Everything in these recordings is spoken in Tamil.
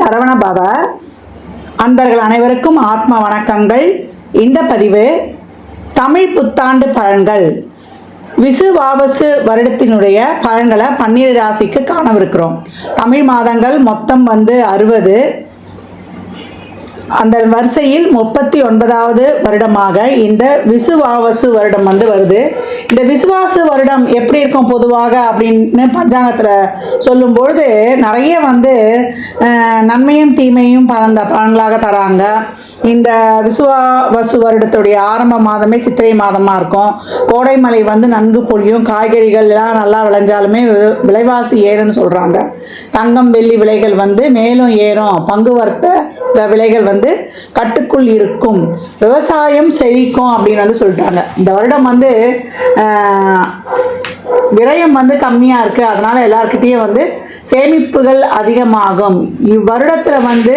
சரவண பவ. அன்பர்கள் அனைவருக்கும் ஆத்ம வணக்கங்கள். இந்த பதிவு தமிழ் புத்தாண்டு பலன்கள். விசுவாவசு வருடத்தினுடைய பலன்களை பன்னிரு ராசிக்கு காணவிருக்கிறோம். தமிழ் மாதங்கள் மொத்தம் வந்து அறுபது. அந்த வரிசையில் முப்பத்தி ஒன்பதாவது வருடமாக இந்த விசுவாவசு வருடம் வந்து வருது. இந்த விசுவாசு வருடம் எப்படி இருக்கும் பொதுவாக அப்படின்னு பஞ்சாங்கத்தில் சொல்லும்பொழுது நிறைய வந்து நன்மையும் தீமையும் பலந்த பலன்களாக தராங்க. இந்த விசுவாவசு வருடத்துடைய ஆரம்ப மாதமே சித்திரை மாதமாக இருக்கும். கோடைமலை வந்து நன்கு பொழியும். காய்கறிகள் எல்லாம் நல்லா விளைஞ்சாலுமே விலைவாசி ஏறும்னு சொல்கிறாங்க தங்கம் வெள்ளி விலைகள் வந்து மேலும் ஏறும். பங்கு வர்த்த விலைகள் வந்து கட்டுக்குள் இருக்கும். விவசாயம் செழிக்கும் அப்படின்னு வந்து சொல்லிட்டாங்க. இந்த வருடம் வந்து விரயம் வந்து கம்மியாக இருக்குது அதனால் எல்லாருக்கிட்டேயும் வந்து சேமிப்புகள் அதிகமாகும். இவ்வருடத்தில் வந்து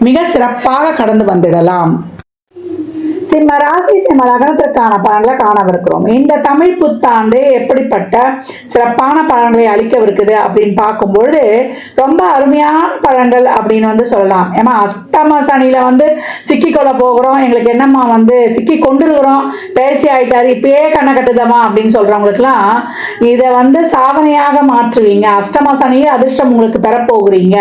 மிக சிறப்பாக கடந்து வந்திடலாம். சிம்ம ராசி சிம்ம லக்னத்திற்கான பலன்களை காணவிருக்கிறோம். இந்த தமிழ் புத்தாண்டு எப்படிப்பட்ட சிறப்பான பலன்களை அளிக்கவிருக்குது அப்படின்னு பார்க்கும்பொழுது ரொம்ப அருமையான பலன்கள் அப்படின்னு வந்து சொல்லலாம். ஏமா அஷ்டம சனியில வந்து சிக்கிக்கொள்ள போகிறோம். எங்களுக்கு என்னம்மா வந்து சிக்கி கொண்டிருக்கிறோம். பயிற்சி ஆயிட்டாரு இப்பயே கண்ணை கட்டுதமா அப்படின்னு சொல்றவங்களுக்குலாம் இதை வந்து சாதனையாக மாற்றுவீங்க. அஷ்டம சனியில் அதிர்ஷ்டம் உங்களுக்கு பெறப்போகிறீங்க.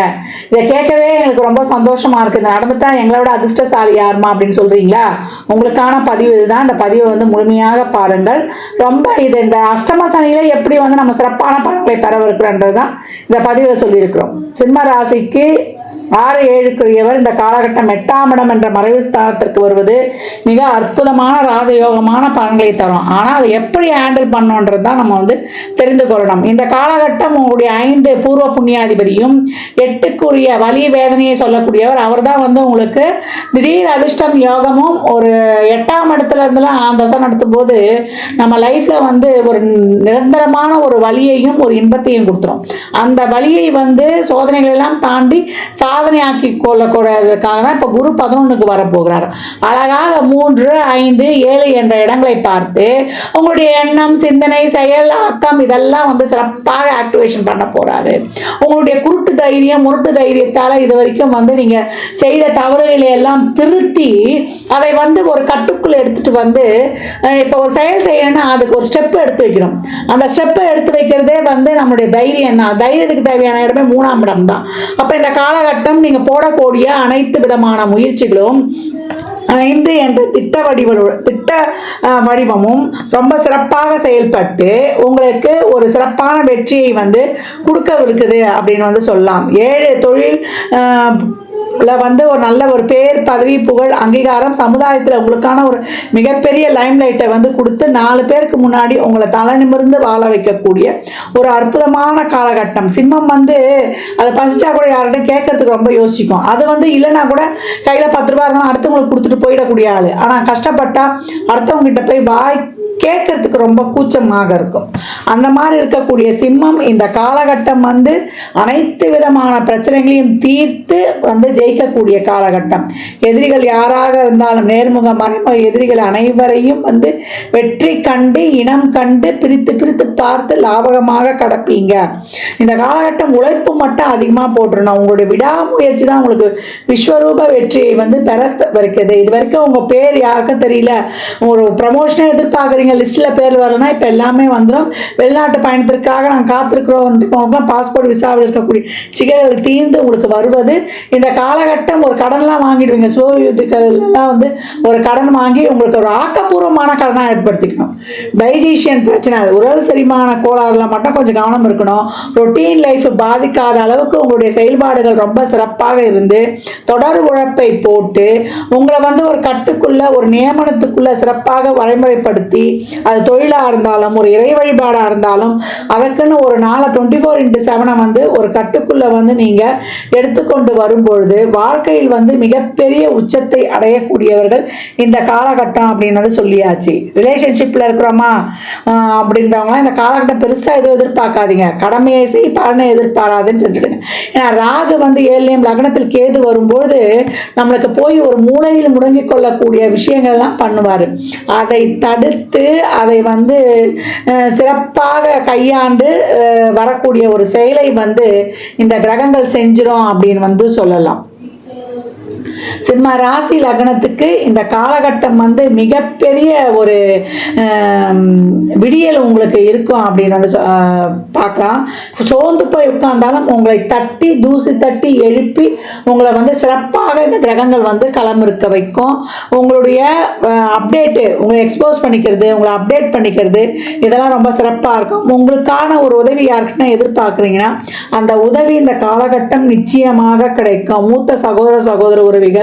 இதை கேட்கவே எங்களுக்கு ரொம்ப சந்தோஷமா இருக்கு. இது நடந்துட்டா எங்களோட அதிர்ஷ்டசாலி யாருமா அப்படின்னு சொல்றீங்களா? உங்களுக்கான பதிவு இதுதான். இந்த பதிவை வந்து முழுமையாக பாருங்கள். ரொம்ப இது இந்த அஷ்டம சனியில எப்படி வந்து நம்ம சிறப்பான பலன்களை பெறவிருக்கிறோன்றது தான் இந்த பதிவில் சொல்லியிருக்கிறோம். சிம்ம ராசிக்கு ஆறு ஏழுக்குரியவர் இந்த காலகட்டம் எட்டாம் இடம் என்ற மறைவு ஸ்தானத்திற்கு வருவது மிக அற்புதமான ராஜயோகமான பலன்களை தரும். ஆனால் அதை எப்படி ஹேண்டில் பண்ணோன்றது தான் நம்ம வந்து தெரிந்து கொள்ளணும். இந்த காலகட்டம் உங்களுடைய ஐந்து பூர்வ புண்ணியாதிபதியும் எட்டுக்குரிய வலி வேதனையை சொல்லக்கூடியவர் அவர் தான் வந்து உங்களுக்கு திடீர் அதிர்ஷ்டம் யோகமும் ஒரு எட்டாம் இடத்துல இருந்தெல்லாம் தசை நடத்தும் போது நம்ம லைஃப்ல வந்து ஒரு நிரந்தரமான ஒரு வழியையும் ஒரு இன்பத்தையும் கொடுத்துரும். அந்த வழியை வந்து சோதனைகள் எல்லாம் தாண்டி சாதனையாக்கி கொள்ளக்கூடாததுக்காக தான் இப்போ குரு பதினொன்றுக்கு வரப்போகிறார். அழகாக மூன்று ஐந்து ஏழு என்ற இடங்களை பார்த்து உங்களுடைய எண்ணம் சிந்தனை செயல் ஆக்கம் இதெல்லாம் வந்து சிறப்பாக ஆக்டிவேஷன் பண்ண போகிறாரு உங்களுடைய குருட்டு தைரியம் முருட்டு தைரியத்தால் இது வரைக்கும் வந்து நீங்கள் செய்த தவறுகளை எல்லாம் திருத்தி அதை வந்து ஒரு கட்டுக்குள் எடுத்துட்டு வந்து இப்போ ஒரு செயல் செய்யணும்னா அதுக்கு ஒரு ஸ்டெப் எடுத்து வைக்கணும். அந்த ஸ்டெப்பை எடுத்து வைக்கிறதே வந்து நம்மளுடைய தைரியம் தான். தைரியத்துக்கு தேவையான இடமே மூணாம் இடம் தான். அப்போ இந்த காலகட்டம் நீங்க போடக்கூடிய அனைத்து விதமான முயற்சிகளும் ஐந்து என்ற திட்ட வடிவ திட்ட வடிவமும் ரொம்ப சிறப்பாக செயல்பட்டு உங்களுக்கு ஒரு சிறப்பான வெற்றியை வந்து கொடுக்கவிருக்குது அப்படின்னு வந்து சொல்லலாம். ஏழு தொழில் வந்து ஒரு நல்ல ஒரு பேர் பதவி புகழ் அங்கீகாரம் சமுதாயத்தில் உங்களுக்கான ஒரு மிகப்பெரிய லைம் லைட்டை வந்து கொடுத்து நாலு பேருக்கு முன்னாடி உங்களை தலை நிமிர்ந்து வாழ வைக்கக்கூடிய ஒரு அற்புதமான காலகட்டம். சிம்மம் வந்து அதை பசிச்சா கூட யார்கிட்ட கேட்கறதுக்கு ரொம்ப யோசிக்கும். அது வந்து இல்லைன்னா கூட கையில் பத்து ரூபா இருந்தாலும் அடுத்தவங்களுக்கு கொடுத்துட்டு போயிடக்கூடிய ஆள். ஆனால் கஷ்டப்பட்டா அடுத்தவங்க கிட்ட போய் வாய் கேட்கறதுக்கு ரொம்ப கூச்சமாக இருக்கும். அந்த மாதிரி இருக்கக்கூடிய சிம்மம் இந்த காலகட்டம் வந்து அனைத்து விதமான பிரச்சனைகளையும் தீர்த்து வந்து ஜெயிக்கக்கூடிய காலகட்டம். எதிரிகள் யாராக இருந்தாலும் நேர்முக மறைமுக எதிரிகள் அனைவரையும் வந்து வெற்றி கண்டு இனம் கண்டு பிரித்து பிரித்து பார்த்து லாபகமாக கடப்பீங்க. இந்த காலகட்டம் உழைப்பு மட்டும் அதிகமாக போட்டுருணும் உங்களுடைய விடாமுயற்சி தான் உங்களுக்கு விஸ்வரூப வெற்றியை வந்து பெற இருக்குது இது வரைக்கும் உங்கள் பேர் யாருக்கும் தெரியல. ஒரு ப்ரமோஷனை எதிர்பார்க்குறீங்க லிஸ்ட்டில் பேர் வரலன்னா இப்போ எல்லாமே வந்துடும் வெளிநாட்டு பயணத்திற்காக நாங்கள் காத்திருக்கிறோம். பாஸ்போர்ட் விசாவில் இருக்கக்கூடிய சிகர்கள் தீர்ந்து உங்களுக்கு வருவது. இந்த காலகட்டம் ஒரு கடன்லாம் வாங்கிடுவீங்க. சூரியத்துக்கெல்லாம் வந்து ஒரு கடன் வாங்கி உங்களுக்கு ஒரு ஆக்கப்பூர்வமான கடனாக ஏற்படுத்திக்கணும். டைஜிஷியன் பிரச்சனை அது உடல் செரிமான கோளாறுல மட்டும் கொஞ்சம் கவனம் இருக்கணும். ரொட்டீன் லைஃப் பாதிக்காத அளவுக்கு உங்களுடைய செயல்பாடுகள் ரொம்ப சிறப்பாக இருந்து தொடர் உழைப்பை போட்டு உங்களை வந்து ஒரு கட்டுக்குள்ள ஒரு நியமனத்துக்குள்ள சிறப்பாக வரைமுறைப்படுத்தி அது தொழிலாக இருந்தாலும் ஒரு இறை வழிபாடாக இருந்தாலும் அதற்குன்னு ஒரு நாளை டுவெண்ட்டி ஃபோர் இன்ட்டு செவனை வந்து ஒரு கட்டுக்குள்ள வந்து நீங்கள் எடுத்துக்கொண்டு வரும்பொழுது வாழ்க்கையில் வந்து மிகப்பெரிய உச்சத்தை அடையக்கூடியவர்கள் இந்த காலகட்டம் அப்படின்னது சொல்லியாச்சு. ரிலேஷன்ஷிப்பில் இருக்கிறோமா? அப்படின்றவங்களாம் இந்த காலகட்டம் பெருசாக எதுவும் எதிர்பார்க்காதீங்க. கடமையை செய் பலனை எதிர்பாராதுன்னு சொல்லிடுங்க ஏன்னா ராகு வந்து ஏழியம் லக்னத்தில் கேது வரும்போது நம்மளுக்கு போய் ஒரு மூலையில் முடங்கிக் கொள்ளக்கூடிய விஷயங்கள்லாம் பண்ணுவார். அதை தடுத்து அதை வந்து சிறப்பாக கையாண்டு வரக்கூடிய ஒரு செயலை வந்து இந்த கிரகங்கள் செஞ்சிடும் அப்படின்னு வந்து சொல்லலாம். சிம்ம ராசி லக்னத்துக்கு இந்த காலகட்டம் வந்து மிகப்பெரிய ஒரு விடியல் உங்களுக்கு இருக்கும் அப்படின்னு வந்து சொ- பார்க்கலாம். சோர்ந்து போய் உட்கார்ந்தாலும் உங்களை தட்டி தூசி தட்டி எழுப்பி உங்களை வந்து சிறப்பாக இந்த கிரகங்கள் வந்து களமிருக்க வைக்கும். உங்களுடைய அப்டேட்டு உங்களை எக்ஸ்போஸ் பண்ணிக்கிறது உங்களை அப்டேட் பண்ணிக்கிறது இதெல்லாம் ரொம்ப சிறப்பாக இருக்கும். உங்களுக்கான ஒரு உதவி யாருக்குன்னா எதிர்பார்க்குறீங்கன்னா அந்த உதவி இந்த காலகட்டம் நிச்சயமாக கிடைக்கும். மூத்த சகோதர சகோதர உறவிகள்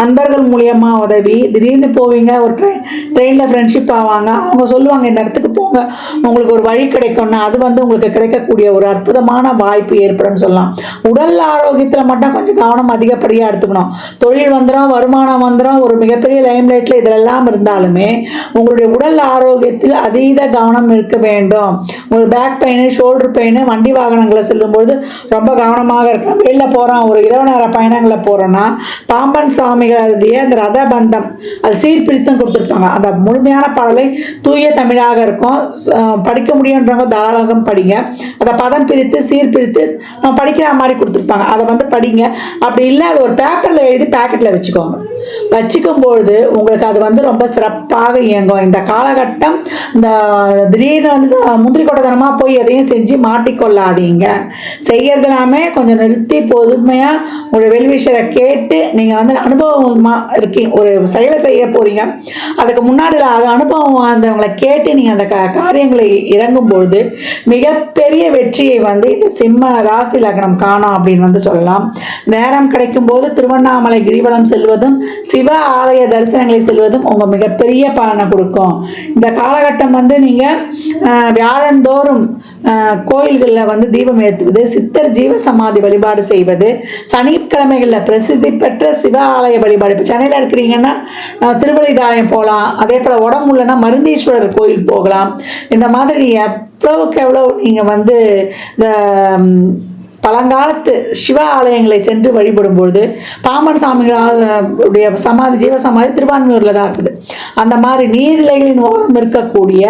நண்பர்கள் மூலியமாக உதவி. திடீர்னு போவீங்க ஒரு ட்ரெயின் ட்ரெயினில் ஃப்ரெண்ட்ஷிப் ஆவாங்க. அவங்க சொல்லுவாங்க இந்த இடத்துக்கு போங்க. உங்களுக்கு ஒரு வழி கிடைக்கும்னா அது வந்து உங்களுக்கு கிடைக்கக்கூடிய ஒரு அற்புதமான வாய்ப்பு ஏற்படும்னு சொல்லலாம். உடல் ஆரோக்கியத்தில் மட்டும் கொஞ்சம் கவனம் அதிகப்படியாக எடுத்துக்கணும். தொழில் வந்துடும் வருமானம் வந்துடும் ஒரு மிகப்பெரிய லைம்லைட்டில் இதிலெல்லாம் இருந்தாலுமே உங்களுடைய உடல் ஆரோக்கியத்தில் அதீத கவனம் இருக்க வேண்டும். உங்களுக்கு பேக் பெயின் ஷோல்டர் பெயின் வண்டி வாகனங்களை செல்லும்போது ரொம்ப கவனமாக இருக்கணும். வெளியில் போகிறோம் ஒரு இரவு நேர பயணங்களை போகிறோன்னா பாம்பன் சுவாமிகள் எழுதிய அந்த ரதபந்தம் அது சீர்பிரித்தம் கொடுத்துருப்பாங்க. அந்த முழுமையான பாடலை தூய தமிழாக இருக்கும். படிக்க முடியுன்றவங்க தாராளமாக படிங்க. அதை பதம் பிரித்து சீர்பிரித்து படிக்கிற மாதிரி கொடுத்துருப்பாங்க. அதை வந்து படிங்க. அப்படி இல்லை அது ஒரு பேப்பரில் எழுதி பேக்கெட்டில் வச்சுக்கோங்க. வச்சுக்கும் பொழுது உங்களுக்கு அது வந்து ரொம்ப சிறப்பாக இயங்கும். இந்த காலகட்டம் இந்த திடீர்னு வந்து முந்திரி கொட்டதனமாக போய் எதையும் செஞ்சு மாட்டிக்கொள்ளாதீங்க. செய்யறது எல்லாமே கொஞ்சம் நிறுத்தி பொதுமையாக உங்களுடைய வெல்விஷரை கேட்டு நீங்கள் வந்து அனுபவமாக இருக்கீங்க ஒரு செயலை செய்ய போகிறீங்க அதுக்கு முன்னாடி அது அனுபவம் வந்தவங்களை கேட்டு நீங்கள் அந்த க காரியங்களை இறங்கும் பொழுது மிகப்பெரிய வெற்றியை வந்து இந்த சிம்ம ராசி லக்னம் காணும் அப்படின்னு வந்து சொல்லலாம். நேரம் கிடைக்கும் போது திருவண்ணாமலை கிரிவலம் செல்வதும் சிவ ஆலய தரிசனங்களை செல்வதும் உங்கள் மிகப்பெரிய பலனை கொடுக்கும். இந்த காலகட்டம் வந்து நீங்கள் வியாழந்தோறும் கோயில்களில் வந்து தீபம் ஏற்றுவது சித்தர் ஜீவ சமாதி வழிபாடு செய்வது சனிக்கிழமைகளில் பிரசித்தி பெற்ற சிவ ஆலய வழிபாடு. இப்போ சென்னையில் இருக்கிறீங்கன்னா அஹ், திருவள்ளிதாயம் போகலாம் அதே போல் உடம்பு இல்லைன்னா மருந்தீஸ்வரர் கோயில் போகலாம். இந்த மாதிரி எவ்வளவுக்கு எவ்வளோ நீங்கள் வந்து இந்த பழங்காலத்து சிவ ஆலயங்களை சென்று வழிபடும் பொழுது பாம்பன் சாமிகளுடைய சமாதி ஜீவ சமாதி திருவான்மையூரில் தான் இருக்குது. அந்த மாதிரி நீர்நிலைகளின் ஓரம் இருக்கக்கூடிய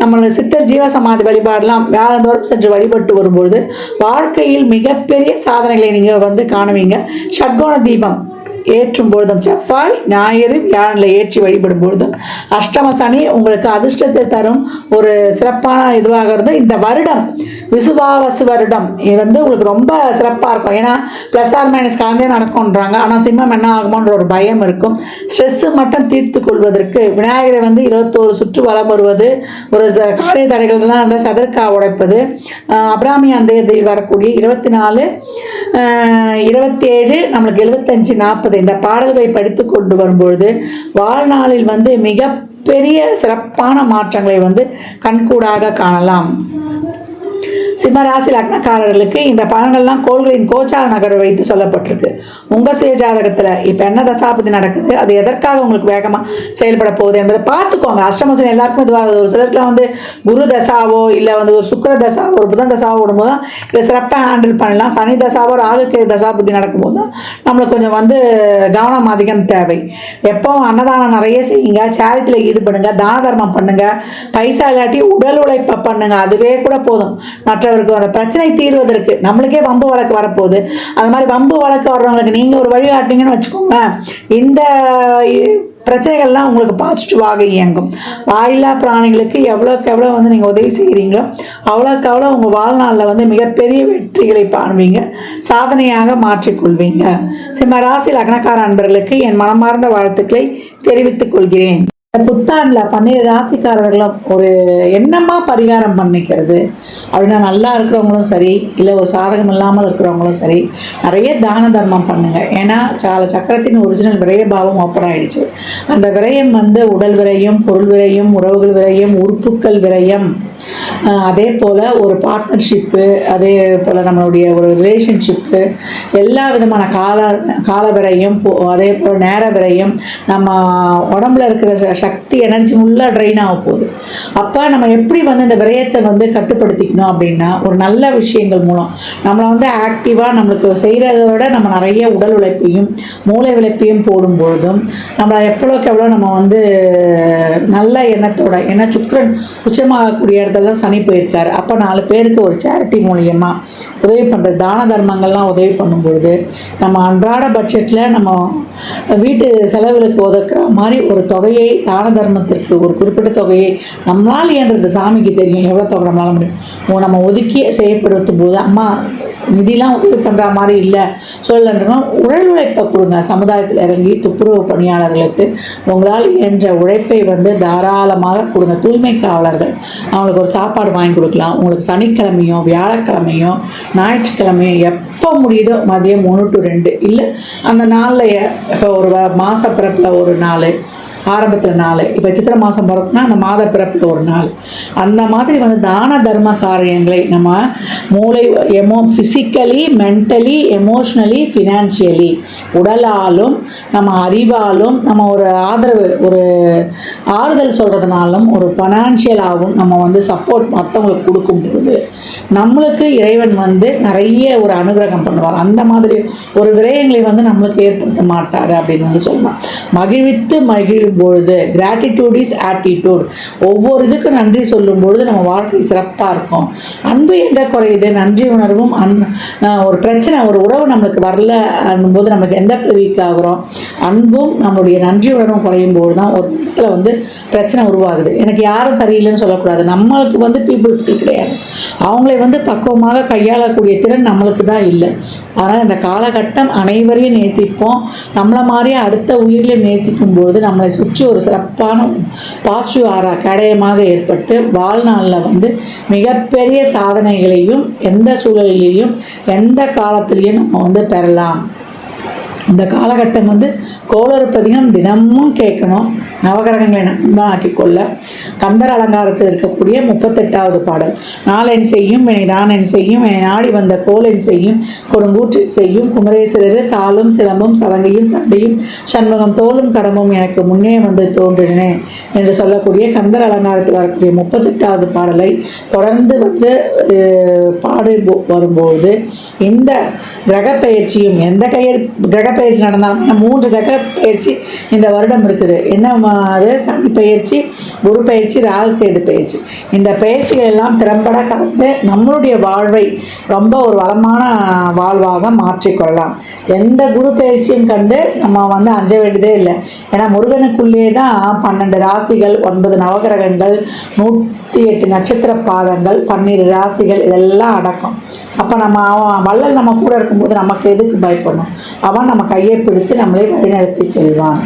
நம்மளோட சித்தர் ஜீவ சமாதி வழிபாடெல்லாம் வேளந்தோறும் சென்று வழிபட்டு வரும்பொழுது வாழ்க்கையில் மிகப்பெரிய சாதனைகளை நீங்கள் வந்து காணுவீங்க. ஷட்கோண தீபம். ஏற்றும் பொழுதும் செவ்வாய் ஞாயிறு வியாழனில் ஏற்றி வழிபடும் பொழுதும் அஷ்டம சனி உங்களுக்கு அதிர்ஷ்டத்தை தரும். ஒரு சிறப்பான இதுவாக இருந்து இந்த வருடம் விசுவாவசு வருடம் இது வந்து உங்களுக்கு ரொம்ப சிறப்பாக இருக்கும். ஏன்னா ப்ளஸ் ஆர் மைனஸ் கலந்தே நடக்கும்ன்றாங்க. ஆனால் சிம்மம் என்ன ஆகுமோன்ற ஒரு பயம் இருக்கும். ஸ்ட்ரெஸ்ஸு மட்டும் தீர்த்து கொள்வதற்கு விநாயகரை வந்து இருபத்தோரு சுற்று வளம் வருவது ஒரு ச- காரிய தடைகள்லாம் வந்து சதற்கா உடைப்பது. அபிராமி அந்த வரக்கூடிய இருபத்தி நாலு இருபத்தி ஏழு நம்மளுக்கு எழுபத்தஞ்சு நாற்பது இந்த பாடல்களை படித்து கொண்டு வரும்பொழுது வாழ்நாளில் வந்து மிக பெரிய சிறப்பான மாற்றங்களை வந்து கண்கூடாக காணலாம். சிம்மராசி லக்னக்காரர்களுக்கு இந்த பலன்கள்லாம் கோள்களின் கோச்சார நகரை வைத்து சொல்லப்பட்டிருக்கு. உங்கள் சுய ஜாதகத்தில் இப்போ என்ன தசாபதி நடக்குது? அது எதற்காக உங்களுக்கு வேகமாக செயல்பட போகுது என்பதை பார்த்துக்கோங்க. அஷ்டமசன் எல்லாருக்கும் இதுவாகுது. ஒரு சிலருக்குலாம் வந்து குரு தசாவோ இல்லை வந்து ஒரு சுக்கர தசாவோ ஒரு புதன் தசாவோ விடும்போது தான் இதை சிறப்பாக ஹேண்டில் பண்ணலாம். சனி தசாவோ ராகுக்கு தசாபதி நடக்கும்போது தான் நம்மளுக்கு கொஞ்சம் வந்து கவனம் அதிகம் தேவை. எப்பவும் அன்னதானம் நிறைய செய்யுங்க. சேரிட்டியில் ஈடுபடுங்க. தான தர்மம் பண்ணுங்க. பைசா இல்லாட்டி உடல் உழைப்பை பண்ணுங்க. அதுவே கூட போதும். மற்றவருக்கு அந்த பிரச்சனை தீர்வதற்கு நம்மளுக்கே வம்பு வழக்கு வரப்போகுது. அந்த மாதிரி வம்பு வழக்கு வர்றவங்களுக்கு நீங்கள் ஒரு வழிகாட்டினீங்கன்னு வச்சுக்கோங்க இந்த இ- பிரச்சனைகள்லாம் உங்களுக்கு பாசிட்டிவாக இயங்கும். வாயில்லா பிராணிகளுக்கு எவ்வளோக்கு எவ்வளோ வந்து நீங்கள் உதவி செய்கிறீங்களோ அவ்வளோக்கு அவ்வளோ உங்கள் வாழ்நாளில் வந்து மிகப்பெரிய வெற்றிகளை காண்பீங்க. சாதனையாக மாற்றிக்கொள்வீங்க. சிம்ம ராசி லக்னக்கார அன்பர்களுக்கு என் மனமார்ந்த வாழ்த்துக்களை தெரிவித்துக் கொள்கிறேன். புத்தாண்டில் பன்னிரு ராசிக்காரர்களும் ஒரு என்னமா பரிகாரம் பண்ணிக்கிறது. அப்படின்னா நல்லா இருக்கிறவங்களும் சரி இல்லை ஒரு சாதகம் இல்லாமல் இருக்கிறவங்களும் சரி நிறைய தான தர்மம் பண்ணுங்க. ஏன்னா சால சக்கரத்தின் ஒரிஜினல் விரய பாவம் ஓப்பன் ஆயிடுச்சு. அந்த விரயம் வந்து உடல் விரயம் பொருள் விரயம் உறவுகள் விரயம் உறுப்புக்கள் விரயம். அதே போல் ஒரு பார்ட்னர்ஷிப்பு அதே போல் நம்மளுடைய ஒரு ரிலேஷன்ஷிப்பு எல்லா விதமான கால கால விரையும் போ- அதே போல் நேர விரையும் நம்ம உடம்புல இருக்கிற சக்தி எனர்ஜி ஃபுல்லாக ட்ரெயின் ஆக போகுது. அப்போ நம்ம எப்படி வந்து இந்த விரயத்தை வந்து கட்டுப்படுத்திக்கணும் அப்படின்னா ஒரு நல்ல விஷயங்கள் மூலம். நம்மளை வந்து ஆக்டிவாக நம்மளுக்கு செய்கிறத விட நம்ம நிறைய உடல் உழைப்பையும் மூளை உழைப்பையும் போடும் பொழுதும் நம்மளை எவ்வளோக்கு எவ்வளோ நம்ம வந்து நல்ல எண்ணத்தோட ஏன்னா சுக்கிரன் உச்சமாகக்கூடிய இடத்துல தான் சனி போயிருக்காரு. அப்போ நாலு பேருக்கு ஒரு சேரிட்டி மூலியமாக உதவி பண்ணுறது தான தர்மங்கள்லாம் உதவி பண்ணும்பொழுது நம்ம அன்றாட பட்ஜெட்டில் நம்ம வீட்டு செலவுகளுக்கு ஒதுக்குற மாதிரி ஒரு தொகையை தான தர்மத்திற்கு ஒரு குறிப்பிட்ட தொகையை நம்மளால் ஏன்றது சாமிக்கு தெரியும். எவ்வளோ தொகை நம்மளால முடியும்? நம்ம ஒதுக்கி செய்யப்படுத்தும் போது அம்மா நிதிலாம் உதவி பண்ணுற மாதிரி இல்லை சொல்லலைன்னா உடல் உழைப்பை கொடுங்க. சமுதாயத்தில் இறங்கி துப்புரவு பணியாளர்களுக்கு உங்களால் என்ற உழைப்பை வந்து தாராளமாக கொடுங்க. தூய்மை காவலர்கள் அவங்களுக்கு ஒரு சாப்பாடு வாங்கி கொடுக்கலாம். உங்களுக்கு சனிக்கிழமையும் வியாழக்கிழமையும் ஞாயிற்றுக்கிழமையும் எப்போ முடியுதோ மதியம் ஒன்று டு ரெண்டு. இல்லை அந்த நாளில் இப்போ ஒரு மாத பிறப்பில் ஒரு நாள். ஆரம்பத்தில் நாள் இப்போ சித்திரை மாதம் பிறப்புனா அந்த மாத பிறப்பில் ஒரு நாள். அந்த மாதிரி வந்து தான தர்ம காரியங்களை நம்ம மூளை emo physically mentally emotionally financially உடலாலும் நம்ம அறிவாலும் நம்ம ஒரு ஆதரவு ஒரு ஆறுதல் சொல்கிறதுனாலும் ஒரு ஃபினான்ஷியலாகவும் நம்ம வந்து சப்போர்ட் மற்றவங்களுக்கு கொடுக்கும் பொழுது நம்மளுக்கு இறைவன் வந்து நிறைய ஒரு அனுகிரகம் பண்ணுவார். அந்த மாதிரி ஒரு விரயங்களை வந்து நம்மளுக்கு ஏற்படுத்த மாட்டார் அப்படின்னு வந்து சொல்லலாம். மகிழ்வித்து பொழுது கிராட்டிடியூட் இஸ் ஆட்டிடியூட் ஒவ்வொரு இதுக்கும் நன்றி சொல்லும் பொழுது நம்ம வாழ்க்கை சிறப்பாக இருக்கும். அன்பு எங்கே குறையுது? நன்றி உணர்வும் அன் ஒரு பிரச்சனை ஒரு உறவு நம்மளுக்கு வரல போது நமக்கு எந்த இடத்துல வீக் ஆகுறோம்? அன்பும் நம்மளுடைய நன்றி உணர்வும் குறையும் போது தான் ஒரு இடத்துல வந்து பிரச்சனை உருவாகுது. எனக்கு யாரும் சரியில்லைன்னு சொல்லக்கூடாது. நம்மளுக்கு வந்து பீப்புள்ஸ்க்கு கிடையாது. அவங்களை வந்து பக்குவமாக கையாளக்கூடிய திறன் நம்மளுக்கு தான் இல்லை. அதனால் இந்த காலகட்டம் அனைவரையும் நேசிப்போம். நம்மளை மாதிரியே அடுத்த உயிரிலையும் நேசிக்கும் பொழுது நம்மளை சுற்றி ஒரு சிறப்பான பாசிட்டிவ் ஆரா ஏற்பட்டு வாழ்நாளில் வந்து மிகப்பெரிய சாதனைகளையும் எந்த சூழலிலையும் எந்த காலத்திலையும் நம்ம வந்து பெறலாம். இந்த காலகட்டம் வந்து கோளறுப்பதிகம் தினமும் கேட்கணும். நவகிரகங்களை நண்பனாக்கி கொள்ள கந்தர் அலங்காரத்தில் இருக்கக்கூடிய முப்பத்தெட்டாவது பாடல். நாளென் செய்யும் வினை தானென் செய்யும் என நாடி வந்த கோலென் செய்யும் கொடுங்கூற்று செய்யும் குமரேஸ்வரர் தாளும் சிலம்பும் சதங்கையும் தண்டையும் சண்முகம் தோலும் கடமும் எனக்கு முன்னே வந்து தோன்றினேன் என்று சொல்லக்கூடிய கந்தர் அலங்காரத்தில் வரக்கூடிய முப்பத்தெட்டாவது பாடலை தொடர்ந்து வந்து பாடு பாடி போ- வரும்போது இந்த கிரக பயிற்சியும் எந்த கையெழு கிரக பயிற்சி நடந்தாலும் மூன்று கிரக பயிற்சி இந்த வருடம் இருக்குது. என்ன அது சனி பயிற்சி குரு பயிற்சி ராகுக்கேது பயிற்சி. இந்த பயிற்சிகள் எல்லாம் திறம்பட கலந்து நம்மளுடைய வாழ்வை ரொம்ப ஒரு வளமான வாழ்வாக மாற்றிக்கொள்ளலாம் எந்த குரு பயிற்சியும் கண்டு நம்ம வந்து அஞ்ச வேண்டியதே இல்லை. ஏன்னா முருகனுக்குள்ளே தான் பன்னெண்டு ராசிகள் ஒன்பது நவகிரகங்கள் நூற்றி எட்டு நட்சத்திர பாதங்கள் பன்னிரு ராசிகள் இதெல்லாம் அடக்கம். அப்போ நம்ம அவன் வள்ளல் நம்ம கூட இருக்கும்போது நமக்கு எதுக்கு பயப்படணும்? அவன் நம்ம கையை பிடித்து நம்மளை வழிநடத்தி செல்வான்.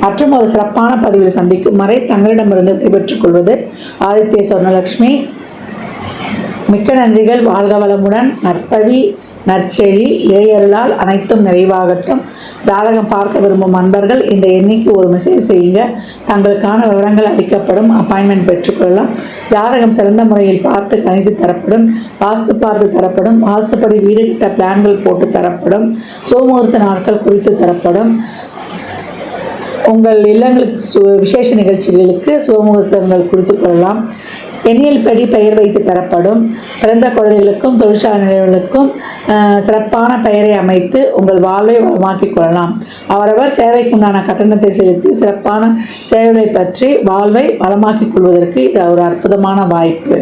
மற்றும் ஒரு சிறப்பான பதிவில் சந்திக்கும் வரை தங்களிடமிருந்து விடைபெற்றுக் கொள்வது ஆதித்ய சொர்ணலட்சுமி மிக்க நன்றிகள். வாழ்க வளமுடன். நற்பவி. நற்செழி இறையருளால் அனைத்தும் நிறைவாகட்டும். ஜாதகம் பார்க்க விரும்பும் அன்பர்கள் இந்த எண்ணிக்கு ஒரு மெசேஜ் செய்யுங்க. தங்களுக்கான விவரங்கள் அளிக்கப்படும். அப்பாயின்மெண்ட் பெற்றுக்கொள்ளலாம் ஜாதகம் சிறந்த முறையில் பார்த்து கணித்து தரப்படும். வாஸ்து பார்த்து தரப்படும். வாஸ்துப்படி வீடு கிட்ட பிளான்கள் போட்டு தரப்படும். சோமுகூர்த்த நாட்கள் குறித்து தரப்படும். உங்கள் இல்லங்களுக்கு சு விசேஷ நிகழ்ச்சிகளுக்கு சுகமுகூர்த்தங்கள் குறித்து கொள்ளலாம். எண்ணியல் படி பெயர் வைத்து தரப்படும். பிறந்த குழந்தைகளுக்கும் தொழிற்சாலை நிலையங்களுக்கும் சிறப்பான பெயரை அமைத்து உங்கள் வாழ்வை வளமாக்கிக் கொள்ளலாம். அவரவர் சேவைக்குண்டான கட்டணத்தை செலுத்தி சிறப்பான சேவைகளை பற்றி வாழ்வை வளமாக்கிக் கொள்வதற்கு இது ஒரு அற்புதமான வாய்ப்பு.